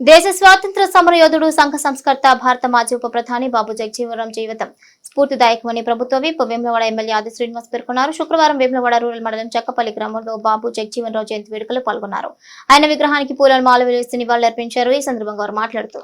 దేశ స్వాతంత్ర సమరయోధుడు సంఘ సంస్కర్త భారత మాజీ ఉప ప్రధాని బాబు జగజీవనరాం జీవితం. స్ఫూర్తిదాయకమని ప్రభుత్వ విప్ వేములవాడ ఎమ్మెల్యే ఆది శ్రీనివాస్ పేర్కొన్నారు. శుక్రవారం వేములవాడ రూరల్ మండలం చక్కపల్లి గ్రామంలో బాబు జగజీవనరావు జయంతి వేడుకలో పాల్గొన్నారు. ఆయన విగ్రహానికి పూలను మాల వేసి నివాళులర్పించారు. ఈ సందర్భంగా వారు మాట్లాడుతూ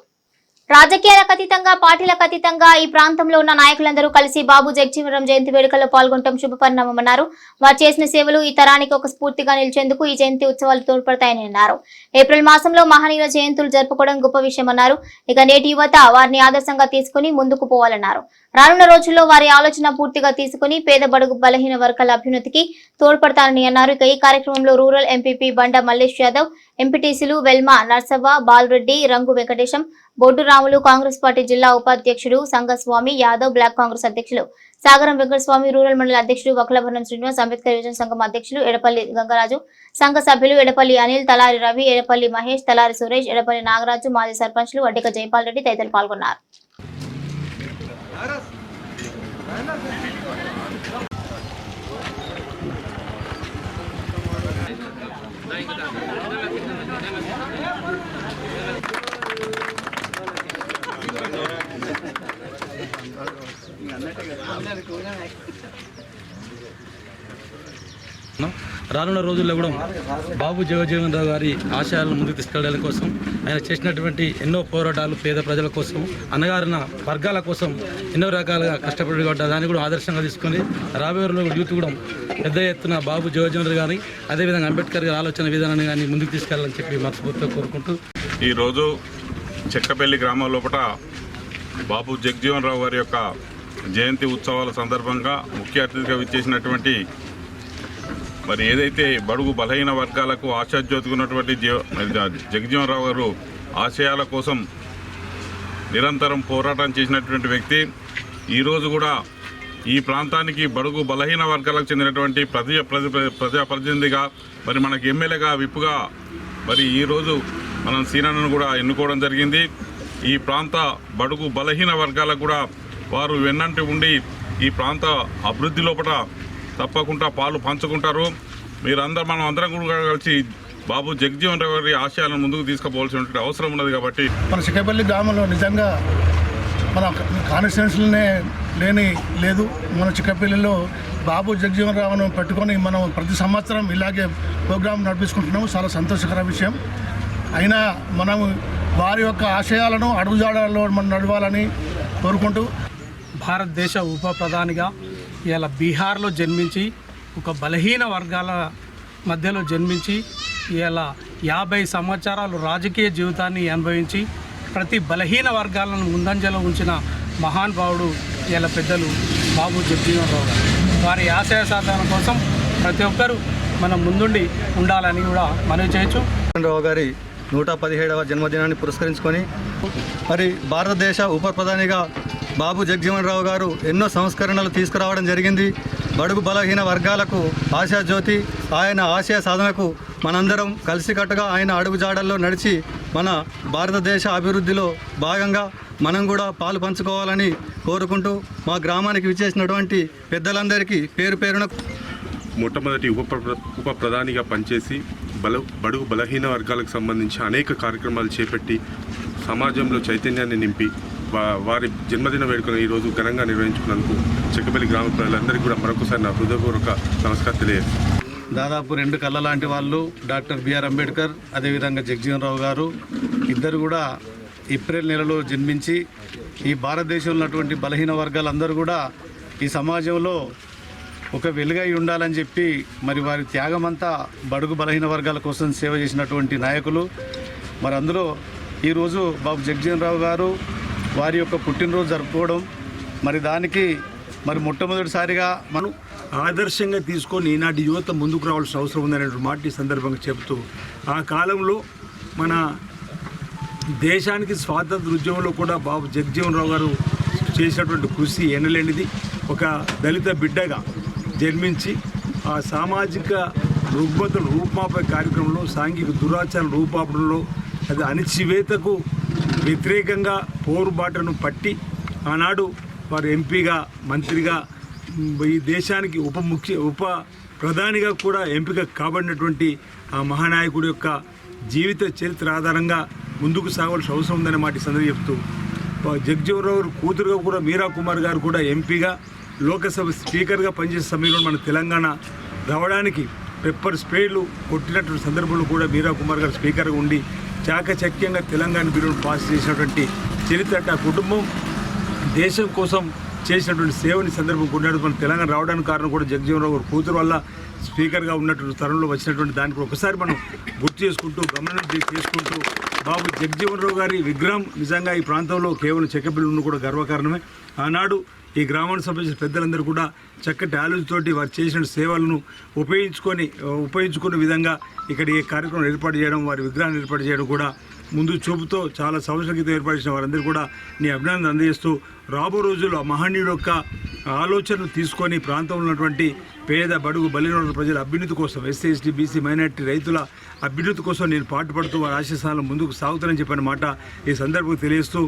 రాజకీయాలకు అతీతంగా పార్టీలకు అతీతంగా ఈ ప్రాంతంలో ఉన్న నాయకులందరూ కలిసి బాబు జగజీవనరాం జయంతి వేడుకల్లో పాల్గొనడం శుభపరిణామన్నారు వారు చేసిన సేవలు ఈ తరానికి ఒక స్ఫూర్తిగా నిలిచేందుకు ఈ జయంతి ఉత్సవాలు తోడ్పడతాయని అన్నారు ఏప్రిల్ మాసంలో మహనీయుల జయంతులు జరుపుకోవడం గొప్ప విషయమన్నారు. ఇక నేటి యువత వారిని ఆదర్శంగా తీసుకుని ముందుకు పోవాలన్నారు. రానున్న రోజుల్లో వారి ఆలోచన పూర్తిగా తీసుకుని పేద బడుగు బలహీన వర్గాల అభ్యున్నతికి తోడ్పడతానని అన్నారు. ఇక ఈ కార్యక్రమంలో రూరల్ ఎంపీపీ బండ మల్లేష్ యాదవ్ ఎంపీటీసీలు వెల్మా నర్సవ్వ బాలరెడ్డి రంగు వెంకటేశం బొడ్డు రాములు కాంగ్రెస్ పార్టీ జిల్లా ఉపాధ్యక్షుడు సంఘస్వామి యాదవ్ బ్లాక్ కాంగ్రెస్ అధ్యక్షులు సాగరం వెంకటస్వామి రూరల్ మండల అధ్యక్షుడు వకలభరణం శ్రీనివాస్ అంబేద్కర్ యువజన సంఘం అధ్యక్షులు ఎడపల్లి గంగరాజు సంఘ సభ్యులు ఎడపల్లి అనిల్ తలారి రవి ఎడపల్లి మహేష్ తలారి సురేష్ ఎడపల్లి నాగరాజు మాజీ సర్పంచ్లు అడ్డిక జైపాల్ రెడ్డి తదితరులు పాల్గొన్నారు. రానున్న రోజుల్లో కూడా బాబు జగజీవన్ రావు గారి ఆశయాలను ముందుకు తీసుకెళ్ళడం కోసం ఆయన చేసినటువంటి ఎన్నో పోరాటాలు పేద ప్రజల కోసం అన్నగారిన వర్గాల కోసం ఎన్నో రకాలుగా కష్టపడి దాన్ని కూడా ఆదర్శంగా తీసుకొని రాబోయే రోజుల్లో యూత్ కూడా పెద్ద ఎత్తున బాబు జగజీవన్ రావు గారి అదేవిధంగా అంబేద్కర్ గారి ఆలోచన విధానాన్ని కానీ ముందుకు తీసుకెళ్ళాలని చెప్పి మనస్ఫూర్తిగా కోరుకుంటూ ఈరోజు చెక్కపల్లి గ్రామం లోపల బాబు జగజీవన్ రావు గారి యొక్క జయంతి ఉత్సవాల సందర్భంగా ముఖ్య అతిథిగా విచ్చేసినటువంటి మరి ఏదైతే బడుగు బలహీన వర్గాలకు ఆశాజ్యోతిగా ఉన్నటువంటి జీవ రావు గారు ఆశయాల కోసం నిరంతరం పోరాటం చేసినటువంటి వ్యక్తి ఈరోజు కూడా ఈ ప్రాంతానికి బడుగు బలహీన వర్గాలకు చెందినటువంటి ప్రజా ప్రజ ప్రజాప్రతినిధిగా మరి మనకి ఎమ్మెల్యేగా విప్పుగా మరి ఈరోజు మనం సీనను కూడా ఎన్నుకోవడం జరిగింది. ఈ ప్రాంత బడుగు బలహీన వర్గాలకు కూడా వారు వెన్నంటి ఉండి ఈ ప్రాంత అభివృద్ధి లోపల తప్పకుండా పాలు పంచుకుంటారు. మీరందరూ మనం అందరం కూడా కలిసి బాబు జగజీవన్ రావు గారి ఆశయాలను ముందుకు తీసుకుపోవాల్సినటువంటి అవసరం ఉన్నది కాబట్టి మన చిక్కపల్లి గ్రామంలో నిజంగా మన కాన్స్టిట్యున్సీలోనే లేని లేదు. మన చిక్కపల్లిలో బాబు జగజీవన్ రావును పెట్టుకొని మనం ప్రతి సంవత్సరం ఇలాగే ప్రోగ్రాం నడిపించుకుంటున్నాము. చాలా సంతోషకర విషయం. అయినా మనం వారి యొక్క ఆశయాలను అడుగుజాడల్లో మనం నడవాలని కోరుకుంటూ భారతదేశ ఉప ప్రధానిగా ఇలా బీహార్లో జన్మించి ఒక బలహీన వర్గాల మధ్యలో జన్మించి ఇలా యాభై సంవత్సరాలు రాజకీయ జీవితాన్ని అనుభవించి ప్రతి బలహీన వర్గాలను ముందంజలో ఉంచిన మహానుభావుడు ఇలా పెద్దలు బాబు జగజీవనరావు గారు. వారి ఆశయ సాధన కోసం ప్రతి ఒక్కరూ మనం ముందుండి ఉండాలని కూడా మనవి చేయొచ్చు. రావు గారి నూట పదిహేడవ జన్మదినాన్ని పురస్కరించుకొని మరి భారతదేశ ఉప ప్రధానిగా బాబు జగజీవన్ రావు గారు ఎన్నో సంస్కరణలు తీసుకురావడం జరిగింది. బడుగు బలహీన వర్గాలకు ఆశాజ్యోతి ఆయన ఆశయ సాధనకు మనందరం కలిసికట్టుగా ఆయన అడుగుజాడల్లో నడిచి మన భారతదేశ అభివృద్ధిలో భాగంగా మనం కూడా పాలు పంచుకోవాలని కోరుకుంటూ మా గ్రామానికి విచ్చేసినటువంటి పెద్దలందరికీ పేరు పేరున మొట్టమొదటి ఉప ఉప ప్రధానిగా పనిచేసి బల బడుగు బలహీన వర్గాలకు సంబంధించి అనేక కార్యక్రమాలు చేపట్టి సమాజంలో చైతన్యాన్ని నింపి వారి జన్మదిన వేడుకను ఈరోజు ఘనంగా నిర్వహించుకున్నందుకు చెక్కపల్లి గ్రామ ప్రజలందరికీ కూడా మరొకసారి నా హృదయపూర్వక నమస్కారం తెలియజేస్తాను దాదాపు రెండు కళ్ళ లాంటి వాళ్ళు డాక్టర్ బిఆర్ అంబేద్కర్ అదేవిధంగా జగజీవన్ రావు గారు ఇద్దరు కూడా ఏప్రిల్ నెలలో జన్మించి ఈ భారతదేశంలో ఉన్నటువంటి బలహీన వర్గాలందరూ కూడా ఈ సమాజంలో ఒక వెలుగై ఉండాలని చెప్పి మరి వారి త్యాగమంతా బడుగు బలహీన వర్గాల కోసం సేవ చేసినటువంటి నాయకులు. మరి అందులో ఈరోజు బాబు జగజీవన్ రావు గారు వారి యొక్క పుట్టినరోజు జరుపుకోవడం మరి దానికి మరి మొట్టమొదటిసారిగా మనం ఆదర్శంగా తీసుకొని ఈనాటి యువత ముందుకు రావాల్సిన అవసరం ఉందనే మాట ఈ సందర్భంగా చెబుతూ ఆ కాలంలో మన దేశానికి స్వాతంత్ర ఉద్యమంలో కూడా బాబు జగజీవన్ రావు గారు చేసినటువంటి కృషి ఎనలేనిది. ఒక దళిత బిడ్డగా జన్మించి ఆ సామాజిక రుగ్మతలు రూపుమాపే కార్యక్రమంలో సాంఘిక దురాచార రూపాపణలో అది అణిచివేతకు వ్యతిరేకంగా పోరుబాటను పట్టి ఆనాడు వారు ఎంపీగా మంత్రిగా ఈ దేశానికి ఉప ముఖ్య ఉప ప్రధానిగా కూడా ఎంపిక కాబడినటువంటి ఆ మహానాయకుడి యొక్క జీవిత చరిత్ర ఆధారంగా ముందుకు సాగవలసిన అవసరం ఉందనే మాట సందర్భం చెప్తూ జగ్జీవనరావు కూతురుగా కూడా మీరా కుమార్ గారు కూడా ఎంపీగా లోకసభ స్పీకర్గా పనిచేసే సమయంలో మన తెలంగాణ రావడానికి పెప్పర్ స్ప్రేలు కొట్టినటువంటి సందర్భంలో కూడా మీరా కుమార్ గారు స్పీకర్గా ఉండి చాకచక్యంగా తెలంగాణ బిల్లును పాస్ చేసినటువంటి చరిత్ర అంటే ఆ కుటుంబం దేశం కోసం చేసినటువంటి సేవని సందర్భం కొన్నాడు మన తెలంగాణ రావడానికి కారణం కూడా జగజీవనరావు గారు కూతురు వల్ల స్పీకర్గా ఉన్నటువంటి తరుణంలో వచ్చినటువంటి దానికి ఒకసారి మనం గుర్తు చేసుకుంటూ గమనం చేసుకుంటూ బాబు జగజీవనరావు గారి విగ్రహం నిజంగా ఈ ప్రాంతంలో కేవలం చెక్కబిల్లు కూడా గర్వకారణమే. ఆనాడు ఈ గ్రామానికి సంబంధించిన పెద్దలందరూ కూడా చక్కటి ఆలోచనతోటి వారు చేసిన సేవలను ఉపయోగించుకొని ఉపయోగించుకునే విధంగా ఇక్కడ ఈ కార్యక్రమం ఏర్పాటు చేయడం వారి విగ్రహాన్ని ఏర్పాటు చేయడం కూడా ముందు చూపుతో చాలా సంవత్సరాల క్రితం ఏర్పాటు చేసిన వారందరూ కూడా నీ అభినందన అందజేస్తూ రాబో రోజుల్లో మహనీయుడు యొక్క ఆలోచనలు తీసుకొని ప్రాంతంలో ఉన్నటువంటి పేద బడుగు బలిన ప్రజల అభ్యున్నతి కోసం ఎస్సీ ఎస్టీ బీసీ మైనార్టీ రైతుల అభ్యున్నతి కోసం నేను పాటుపడుతూ వారి ఆశీస్సాలను ముందుకు సాగుతానని చెప్పిన మాట ఈ సందర్భంగా తెలియజేస్తూ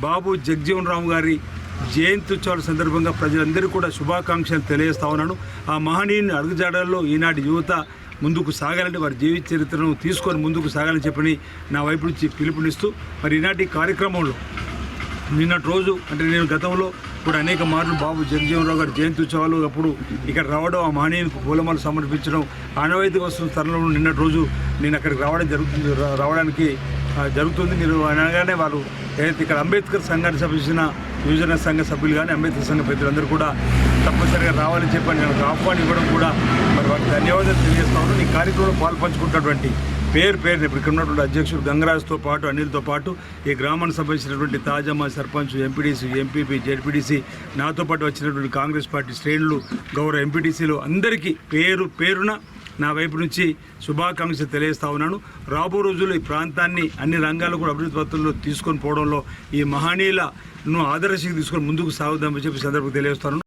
బాబు జగజీవన్ రామ్ గారి జయంతి ఉత్సవాల సందర్భంగా ప్రజలందరికీ కూడా శుభాకాంక్షలు తెలియజేస్తా ఉన్నాను. ఆ మహనీయుని అడుగుజాడల్లో ఈనాటి యువత ముందుకు సాగాలంటే వారి జీవిత చరిత్రను తీసుకొని ముందుకు సాగాలని చెప్పని నా వైపు నుంచి పిలుపునిస్తూ మరి ఈనాటి కార్యక్రమంలో నిన్నటి రోజు అంటే నేను గతంలో కూడా అనేక మార్లు బాబు జగజీవనరావు గారి జయంతి ఉత్సవాలు అప్పుడు ఇక్కడ రావడం ఆ మహనీయునికి పూలమాలు సమర్పించడం ఆనవాయితీ వస్తున్న తరుణంలో నిన్నటి రోజు నేను అక్కడికి రావడం జరుగుతుంది రావడానికి జరుగుతుంది. మీరు అనగానే వారు ఏదైతే ఇక్కడ అంబేద్కర్ సంఘానికి సంబంధించిన యువజన సంఘ సభ్యులు కానీ అంబేద్కర్ సంఘ పెద్దలందరూ కూడా తప్పనిసరిగా రావాలని చెప్పి నేను ఆహ్వానం ఇవ్వడం కూడా మరి వారికి ధన్యవాదాలు తెలియజేస్తాను ఈ కార్యక్రమంలో పాల్పంచుకుంటున్నటువంటి పేరు పేరు ఇప్పుడు ఇక్కడ ఉన్నటువంటి అధ్యక్షుడు గంగరాజ్తో పాటు అనిల్తో పాటు ఈ గ్రామానికి సంబంధించినటువంటి తాజామా సర్పంచ్ ఎంపీడీసీ ఎంపీపీ జెడ్పీడీసీ నాతో పాటు వచ్చినటువంటి కాంగ్రెస్ పార్టీ శ్రేణులు గౌరవ ఎంపీటీసీలు అందరికీ పేరు పేరున నా వైపు నుంచి శుభాకాంక్షలు తెలియజేస్తా ఉన్నాను. రాబో రోజుల్లో ఈ ప్రాంతాన్ని అన్ని రంగాల్లో కూడా అభివృద్ధి పత్రంలో తీసుకొని పోవడంలో ఈ నువ్వు ఆదర్శంగా తీసుకొని ముందుకు సాగుదామని చెప్పి సందర్భంగా తెలియజేస్తాను.